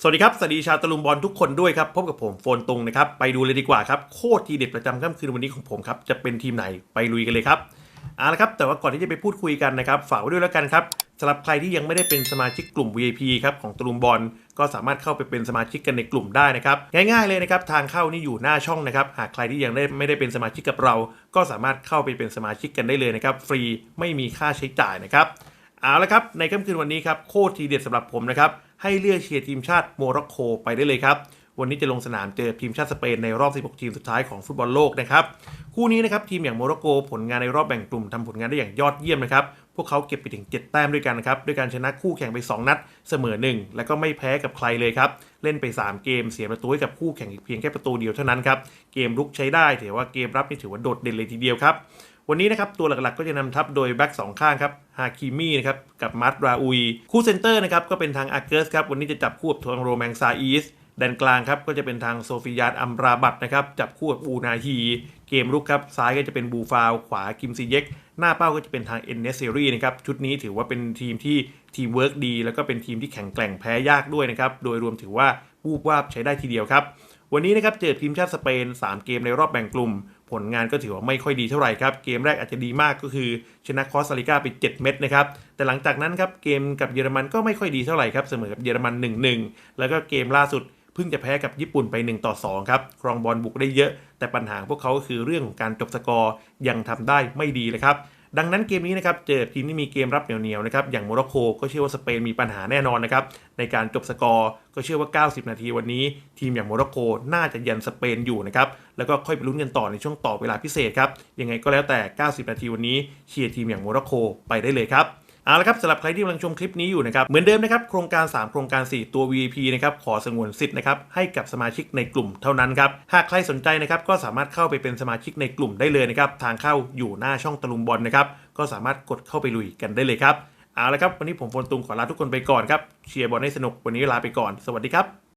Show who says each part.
Speaker 1: สวัสดีครับ สวัสดีชาวตะลุมบอลทุกคนด้วยครับ พบกับผมโฟนตุงนะครับ ไปดูเลยดีกว่าครับ โคตรทีเด็ดประจำค่ำคืนวันนี้ของผมครับ จะเป็นทีมไหนไปลุยกันเลยครับเอาละครับ แต่ว่าก่อนที่จะไปพูดคุยกันนะครับ ฝากไว้ด้วยแล้วกันครับสำหรับใครที่ยังไม่ได้เป็นสมาชิกกลุ่ม VIP ครับของตะลุมบอล ก็สามารถเข้าไปเป็นสมาชิกกันในกลุ่มได้นะครับ ง่ายๆเลยนะครับ ทางเข้านี่อยู่หน้าช่องนะครับ หากใครที่ยังได้ไม่ได้เป็นสมาชิกกับเรา ก็สามารถเข้าไปเป็นสมาชิกกันได้เลยนะครับ ฟรีไม่มีค่าใช้จ่ายนะครับ เอาละครับ ในค่ำคืนวันนี้ครับ โคตรทีเด็ดสำหรับผมนะครับ ให้เลือกเชียร์ทีมชาติโมร็อกโกไปได้เลยครับ วันนี้จะลงสนามเจอทีมชาติสเปนในรอบ 16 ทีมสุดท้ายของฟุตบอลโลกนะครับ คู่นี้นะครับทีมอย่างโมร็อกโกผลงานในรอบแบ่งกลุ่มทำผลงานได้อย่างยอดเยี่ยมนะครับ พวกเขาเก็บไปถึง 7 แต้มด้วยกันนะครับด้วยการชนะคู่แข่งไป 2 นัด เสมอ 1 แล้วก็ไม่แพ้กับใครเลยครับ เล่นไป 3 เกมเสียประตูให้กับคู่แข่งอีกเพียงแค่ประตูเดียวเท่านั้นครับ เกมรุกใช้ได้ถือว่าเกมรับนี่ถือว่าโดดเด่นเลยทีเดียวครับ วันนี้นะครับตัวหลักๆก็จะนำทัพโดยแบ็กสองข้างครับฮาคิมี่นะครับกับมัตราอุย คู่เซนเตอร์นะครับก็เป็นทางอาเกิร์สครับวันนี้จะจับคู่กับทางโรแมงซาอีสแดนกลางครับก็จะเป็นทางโซฟิยาตอัมราบัตนะครับจับคู่กับอูนาฮีเกมรุกครับซ้ายก็จะเป็นบูฟาว ขวากิมซีเย็กหน้าเป้าก็จะเป็นทางเอ็นเนสเซรีนะครับชุดนี้ถือว่าเป็นทีมที่ทีมเวิร์กดี แล้วก็เป็นทีมที่แข็งแกร่งแพ้ยากด้วยนะครับโดยรวมถือว่าวูบวาบใช้ได้ทีเดียวครับ วันนี้นะครับเจอทีมชาติสเปน 3 เกมในรอบแบ่งกลุ่ม ผลงานก็ถือว่าไม่ค่อยดีเท่าไหร่ครับ เกมแรกอาจจะดีมากก็คือ ชนะคอสตาริกาไป 7 เม็ดนะครับ แต่หลังจากนั้นครับเกมกับเยอรมันก็ไม่ค่อยดีเท่าไหร่ครับ เสมอกับเยอรมัน 1-1 แล้วก็เกมล่าสุดเพิ่งจะแพ้กับญี่ปุ่นไป 1 ต่อ 2 ครับ ครองบอลบุกได้เยอะ แต่ปัญหาพวกเขาก็คือเรื่องของการจบสกอร์ยังทำได้ไม่ดีเลยครับ ดังนั้นเกมนี้นะครับเจอทีมที่มีเกมรับเหนียวๆนะครับอย่างโมร็อกโกก็เชื่อว่าสเปนมีปัญหาแน่นอนนะครับในการจบสกอร์ก็เชื่อว่า 90 นาทีวันนี้ ทีมอย่างโมร็อกโกน่าจะยันสเปนอยู่นะครับแล้วก็ค่อยไปลุ้นกันต่อในช่วงต่อเวลาพิเศษครับยังไงก็แล้วแต่ 90 นาทีวันนี้เชียร์ทีมอย่างโมร็อกโกไปได้เลยครับ เอาละครับสำหรับใครที่กำลังชมคลิปนี้อยู่นะครับเหมือนเดิมนะครับโครงการ 3 โครงการ 4 ตัว VIP นะครับขอสงวนสิทธิ์นะครับให้กับสมาชิกในกลุ่มเท่านั้นครับหากใครสนใจนะครับก็สามารถเข้าไปเป็นสมาชิกในกลุ่มได้เลยนะครับทางเข้าอยู่หน้าช่องตะลุมบอลนะครับก็สามารถกดเข้าไปลุยกันได้เลยครับเอาละครับวันนี้ผมโฟนตุงขอลาทุกคนไปก่อนครับเชียร์บอลให้สนุกวันนี้ลาไปก่อน สวัสดีครับ